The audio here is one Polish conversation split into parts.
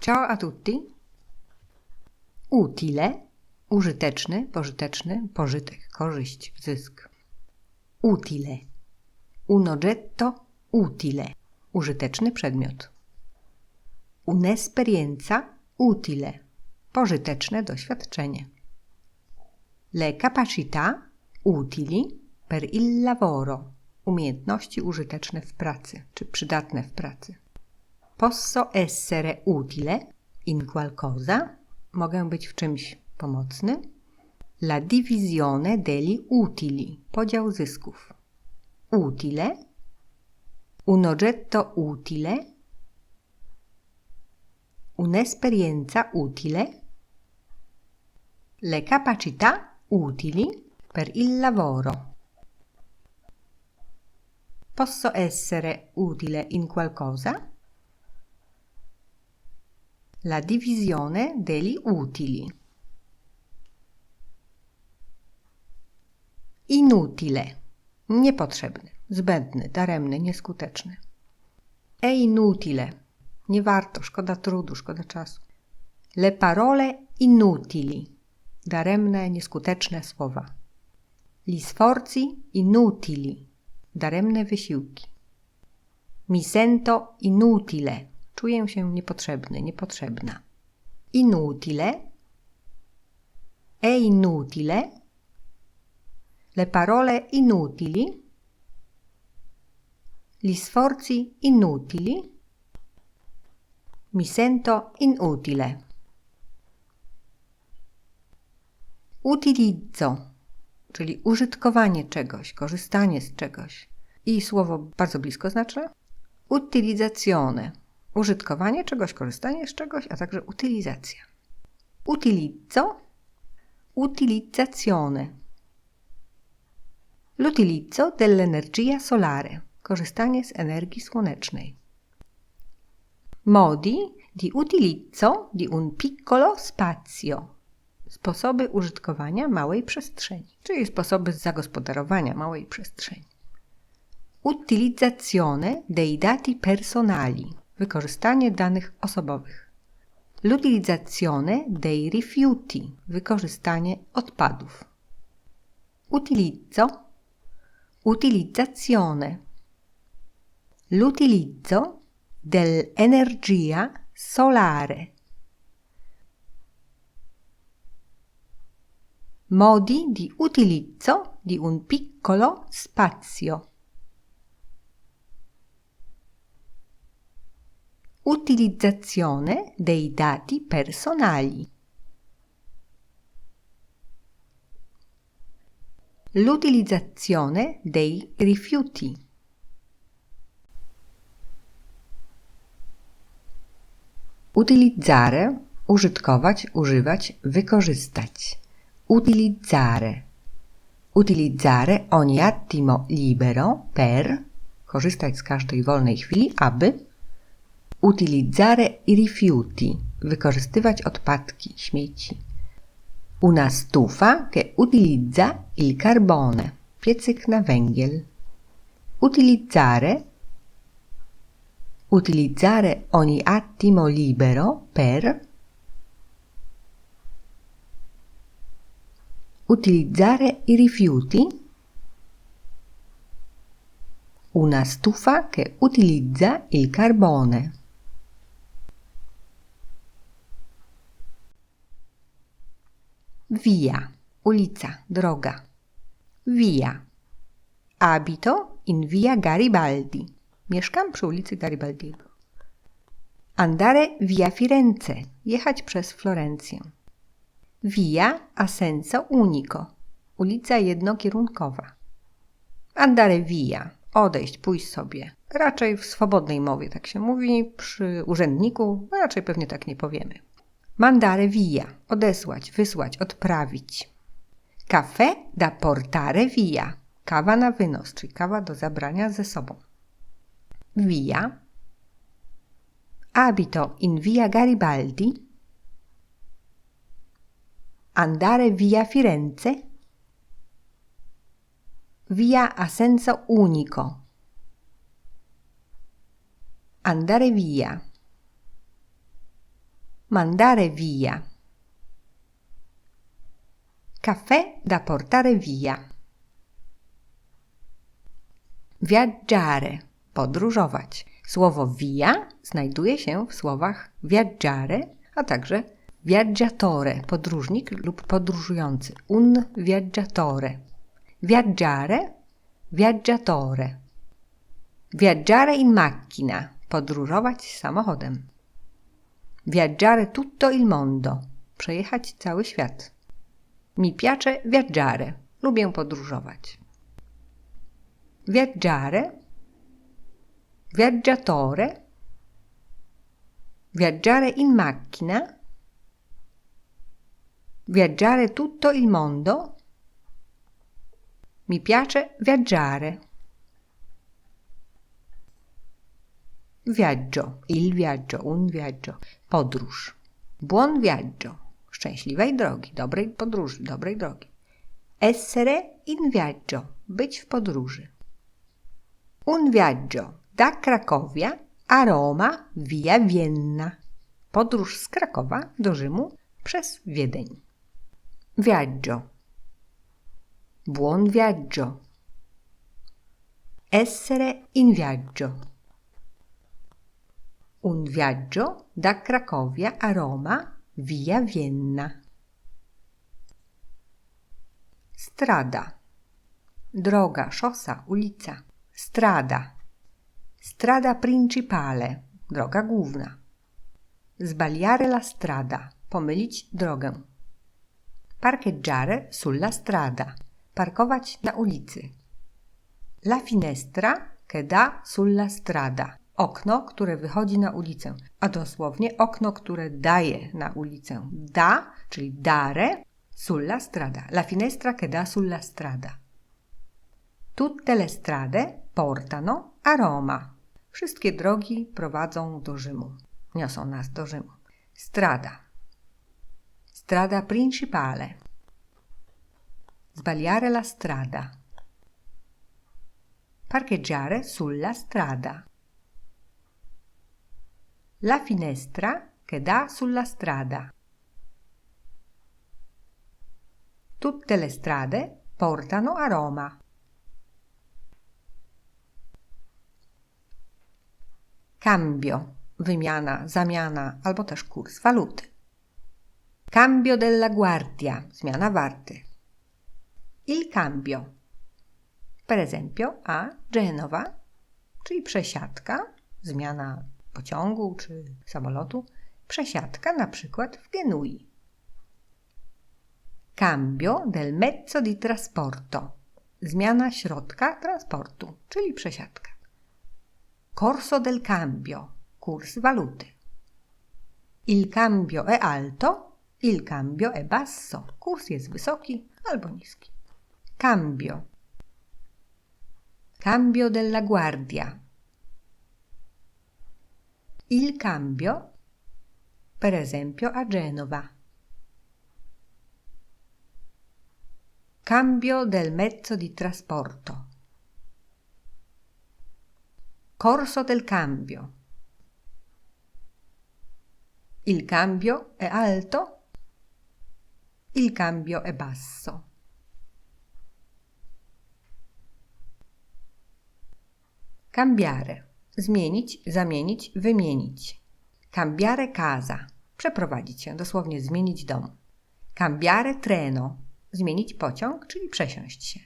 Ciao a tutti. Utile. Użyteczny, pożyteczny, pożytek, korzyść, zysk. Utile. Un oggetto utile. Użyteczny przedmiot. Un'esperienza utile. Pożyteczne doświadczenie. Le capacità utili per il lavoro. Umiejętności użyteczne w pracy, czy przydatne w pracy. Posso essere utile in qualcosa. Mogę być w czymś pomocny. La divisione degli utili. Podział zysków. Utile. Un oggetto utile. Un'esperienza utile. Le capacità utili per il lavoro. Posso essere utile in qualcosa? La divisione degli utili. Inutile. Niepotrzebny, zbędny, daremny, nieskuteczny. E inutile. Nie warto, szkoda trudu, szkoda czasu. Le parole inutili. Daremne, nieskuteczne słowa. Gli sforzi inutili. Daremne wysiłki. Mi sento inutile. Czuję się niepotrzebny, niepotrzebna. Inutile. È inutile. Le parole inutili. Gli sforzi inutili. Mi sento inutile. Utilizzo, czyli użytkowanie czegoś, korzystanie z czegoś. I słowo bardzo blisko znaczy utilizzazione, użytkowanie czegoś, korzystanie z czegoś, a także utylizacja. Utilizzo, utilizzazione. L'utilizzo dell'energia solare, korzystanie z energii słonecznej. Modi di utilizzo di un piccolo spazio. Sposoby użytkowania małej przestrzeni, czyli sposoby zagospodarowania małej przestrzeni. Utilizzazione dei dati personali, wykorzystanie danych osobowych. L'utilizzazione dei rifiuti, wykorzystanie odpadów. Utilizzo, utilizzazione. L'utilizzo dell'energia solare. Modi di utilizzo di un piccolo spazio. Utilizzazione dei dati personali. L'utilizzazione dei rifiuti. Utilizzare, użytkować, używać, wykorzystać. Utilizzare. Utilizzare ogni attimo libero per, korzystać z każdej wolnej chwili, aby utilizzare i rifiuti, wykorzystywać odpadki, śmieci. Una stufa che utilizza il carbone, piecyk na węgiel. Utilizzare utilizzare ogni attimo libero per utilizzare i rifiuti, una stufa che utilizza il carbone. Via, ulica, droga. Via. Abito in via Garibaldi. Mieszkam przy ulicy Garibaldiego. Andare via Firenze. Jechać przez Florencję. Via a unico. Ulica jednokierunkowa. Andare via. Odejść, pójść sobie. Raczej w swobodnej mowie tak się mówi. Przy urzędniku raczej pewnie tak nie powiemy. Mandare via. Odesłać, wysłać, odprawić. Caffè da portare via. Kawa na wynos, czyli kawa do zabrania ze sobą. Via. Abito in via Garibaldi. Andare via Firenze. Via a senso unico. Andare via. Mandare via. Caffè da portare via. Viaggiare. Podróżować. Słowo via znajduje się w słowach viaggiare, a także viaggiatore, podróżnik lub podróżujący. Un viaggiatore. Viaggiare, viaggiatore. Viaggiare in macchina. Podróżować samochodem. Viaggiare tutto il mondo. Przejechać cały świat. Mi piace viaggiare. Lubię podróżować. Viaggiare. Viaggiatore. Viaggiare in macchina. Viaggiare tutto il mondo. Mi piace viaggiare. Viaggio, il viaggio, un viaggio, podróż. Buon viaggio, szczęśliwej drogi, dobrej podróży, dobrej drogi. Essere in viaggio, być w podróży. Un viaggio da Cracovia a Roma via Vienna. Podróż z Krakowa do Rzymu przez Wiedeń. Viaggio. Buon viaggio. Essere in viaggio. Un viaggio da Cracovia a Roma via Vienna. Strada. Droga, szosa, ulica. Strada. Strada principale. Droga główna. Sbagliare la strada. Pomylić drogę. Parcheggiare sulla strada. Parkować na ulicy. La finestra che da sulla strada. Okno, które wychodzi na ulicę, a dosłownie okno, które daje na ulicę. Da, czyli dare, sulla strada. La finestra che da sulla strada. Tutte le strade portano a Roma. Wszystkie drogi prowadzą do Rzymu. Niosą nas do Rzymu. Strada. Strada principale. Sbagliare la strada. Parcheggiare sulla strada. La finestra che dà sulla strada. Tutte le strade portano a Roma. Cambio, wymiana, zamiana albo też kurs waluty. Cambio della guardia, zmiana warty. Il cambio. Per esempio a Genova, czyli przesiadka, zmiana pociągu czy samolotu, przesiadka na przykład w Genui. Cambio del mezzo di trasporto. Zmiana środka transportu, czyli przesiadka. Corso del cambio. Kurs waluty. Il cambio è alto, il cambio è basso. Kurs jest wysoki albo niski. Cambio. Cambio della guardia. Il cambio, per esempio a Genova. Cambio del mezzo di trasporto. Corso del cambio. Il cambio è alto, il cambio è basso. Cambiare. Zmienić, zamienić, wymienić. Cambiare casa. Przeprowadzić się, dosłownie zmienić dom. Cambiare treno. Zmienić pociąg, czyli przesiąść się.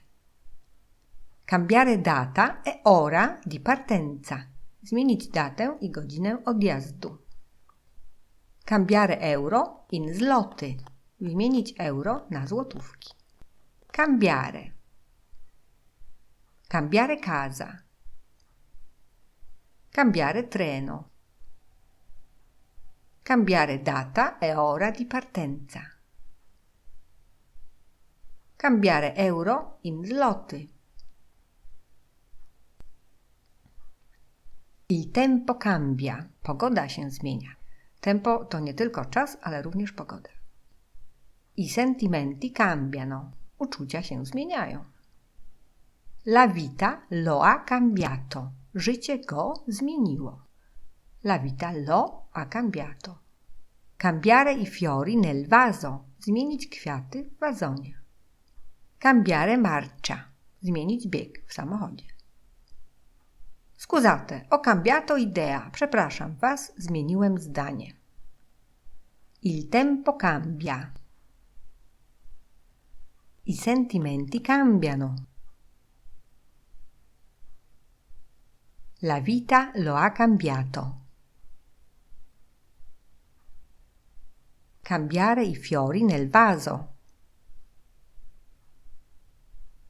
Cambiare data e ora di partenza. Zmienić datę i godzinę odjazdu. Cambiare euro in zloty. Wymienić euro na złotówki. Cambiare. Cambiare casa. Cambiare treno. Cambiare data e ora di partenza. Cambiare euro in zloty. Il tempo cambia. Pogoda się zmienia. Tempo to nie tylko czas, ale również pogoda. I sentimenti cambiano. Uczucia się zmieniają. La vita lo ha cambiato. Życie go zmieniło. La vita lo ha cambiato. Cambiare i fiori nel vaso. Zmienić kwiaty w wazonie. Cambiare marcia. Zmienić bieg w samochodzie. Scusate, ho cambiato idea. Przepraszam was, zmieniłem zdanie. Il tempo cambia. I sentimenti cambiano. La vita lo ha cambiato. Cambiare i fiori nel vaso.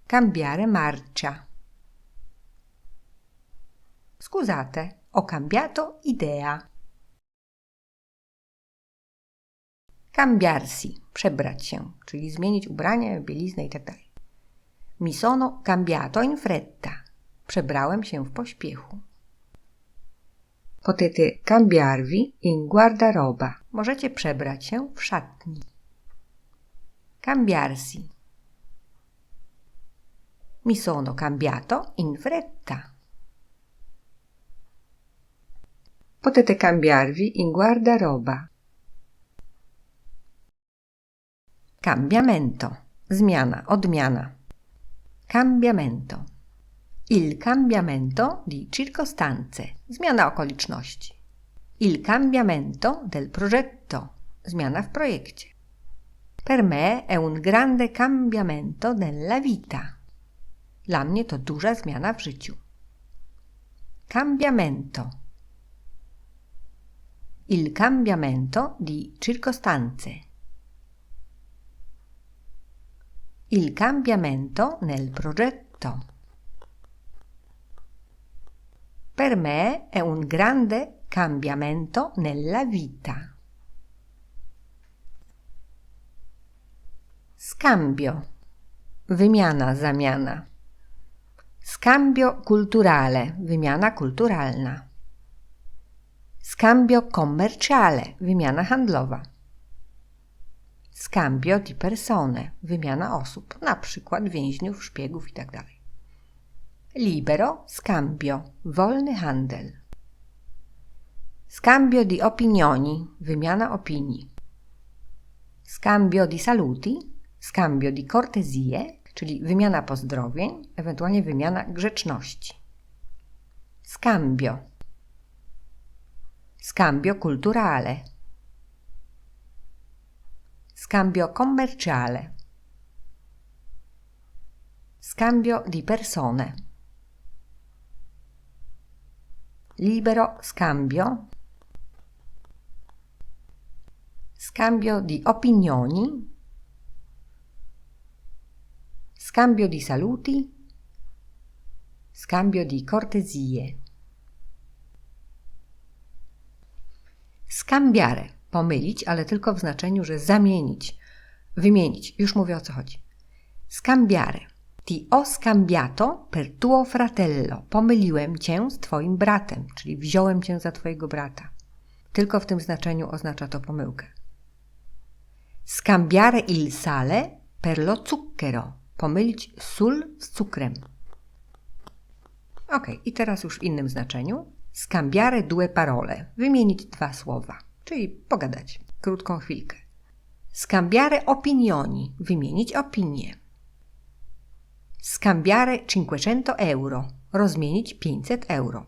Cambiare marcia. Scusate, ho cambiato idea. Cambiarsi, przebrać się, czyli zmienić ubranie, bieliznę itd. Mi sono cambiato in fretta. Przebrałem się w pośpiechu. Potete cambiarvi in guardaroba. Możecie przebrać się w szatni. Cambiarsi. Mi sono cambiato in fretta. Potete cambiarvi in guardaroba. Cambiamento. Zmiana, odmiana. Cambiamento. Il cambiamento di circostanze. Zmiana okoliczności. Il cambiamento del progetto. Zmiana w projekcie. Per me è un grande cambiamento nella vita. Dla mnie to duża zmiana w życiu. Cambiamento. Il cambiamento di circostanze. Il cambiamento nel progetto. Per me è un grande cambiamento nella vita. Scambio. Wymiana, zamiana. Scambio culturale, wymiana kulturalna. Scambio commerciale, wymiana handlowa. Scambio di persone, wymiana osób, na przykład więźniów, szpiegów itd. Libero, scambio, wolny handel. Scambio di opinioni, wymiana opinii. Scambio di saluti, scambio di cortesie, czyli wymiana pozdrowień, ewentualnie wymiana grzeczności. Scambio. Scambio culturale. Scambio commerciale. Scambio di persone. Libero scambio. Scambio di opinioni. Scambio di saluti. Scambio di cortesie. Scambiare. Pomylić, ale tylko w znaczeniu, że zamienić, wymienić. Już mówię o co chodzi. Scambiare. Ti ho scambiato per tuo fratello. Pomyliłem cię z twoim bratem, czyli wziąłem cię za twojego brata. Tylko w tym znaczeniu oznacza to pomyłkę. Scambiare il sale per lo zucchero. Pomylić sól z cukrem. Ok, i teraz już w innym znaczeniu. Scambiare due parole. Wymienić dwa słowa, czyli pogadać krótką chwilkę. Scambiare opinioni. Wymienić opinie. Scambiare 500 euro. Rozmienić 500 euro.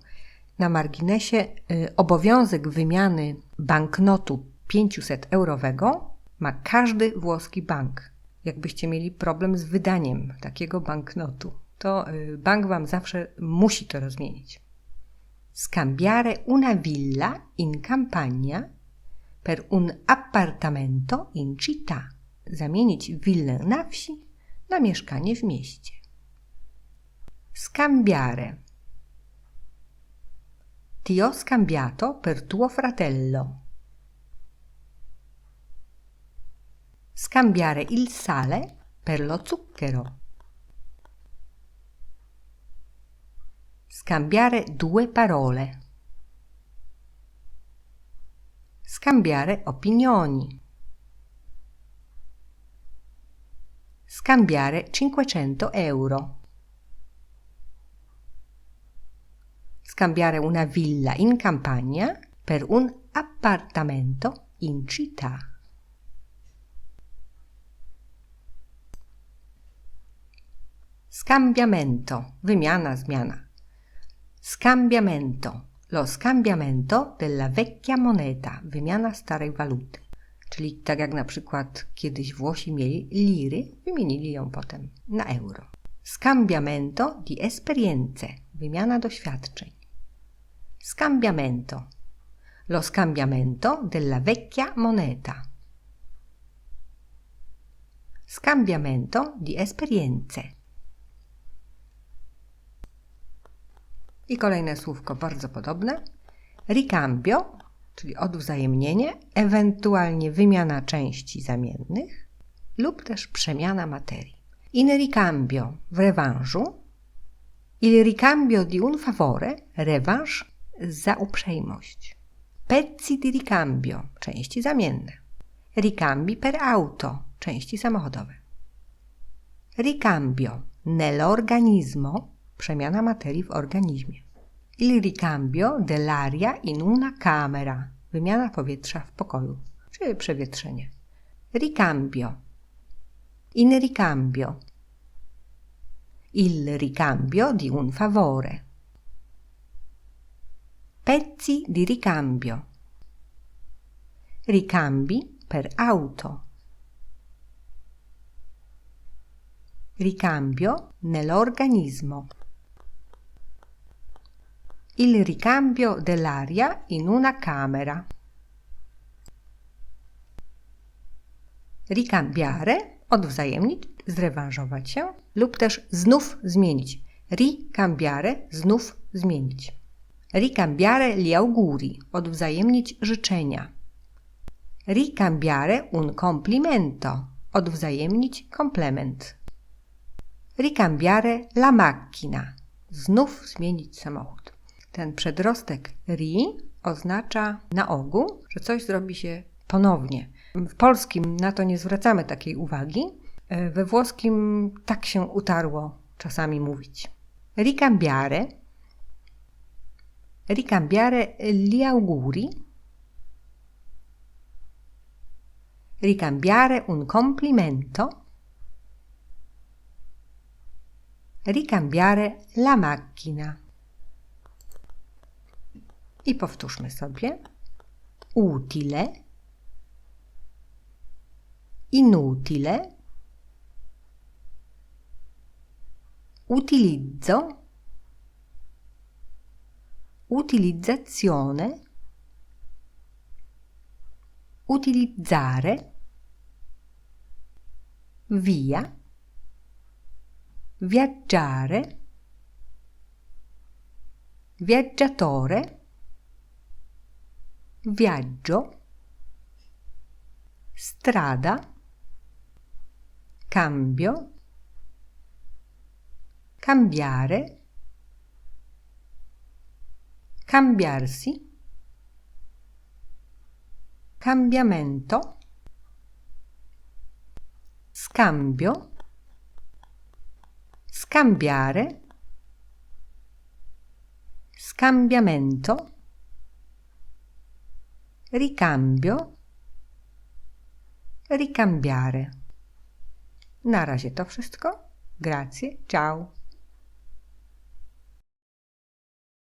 Na marginesie y, obowiązek wymiany banknotu 500 eurowego ma każdy włoski bank. Jakbyście mieli problem z wydaniem takiego banknotu, to y, bank wam zawsze musi to rozmienić. Scambiare una villa in campagna per un appartamento in città. Zamienić willę na wsi na mieszkanie w mieście. Scambiare. Ti ho scambiato per tuo fratello. Scambiare il sale per lo zucchero. Scambiare due parole. Scambiare opinioni. Scambiare 500 euro. Scambiare una villa in campagna per un appartamento in città. Scambiamento, wymiana, zmiana. Scambiamento, lo scambiamento della vecchia moneta, wymiana starej waluty. Czyli tak jak na przykład kiedyś Włosi mieli liry, wymienili ją potem na euro. Scambiamento di esperienze, wymiana doświadczeń. Scambiamento, lo scambiamento della vecchia moneta. Scambiamento di esperienze. I kolejne słówko bardzo podobne. Ricambio, czyli odwzajemnienie, ewentualnie wymiana części zamiennych lub też przemiana materii. In ricambio w rewanżu. Il ricambio di un favore, rewanż za uprzejmość. Pezzi di ricambio, części zamienne. Ricambi per auto, części samochodowe. Ricambio nell'organismo, przemiana materii w organizmie. Il ricambio dell'aria in una camera, wymiana powietrza w pokoju, czyli przewietrzenie. Ricambio. In ricambio. Il ricambio di un favore. Pezzi di ricambio. Ricambi per auto. Ricambio nell'organismo. Il ricambio dell'aria in una camera. Ricambiare, odwzajemnić, zrewanżować się lub też znów zmienić. Ricambiare, znów zmienić. Ricambiare gli auguri, odwzajemnić życzenia. Ricambiare un complimento, odwzajemnić komplement. Ricambiare la macchina, znów zmienić samochód. Ten przedrostek ri oznacza na ogół, że coś zrobi się ponownie. W polskim na to nie zwracamy takiej uwagi, we włoskim tak się utarło czasami mówić. Ricambiare ricambiare gli auguri, ricambiare un complimento, ricambiare la macchina. I powtórzmy sobie. Utile, inutile, utilizzo, utilizzazione, utilizzare, via, viaggiare, viaggiatore, viaggio, strada, cambio, cambiare, cambiarsi, cambiamento, scambio, scambiare, scambiamento, ricambio, ricambiare. Na razie to wszystko. Grazie, ciao.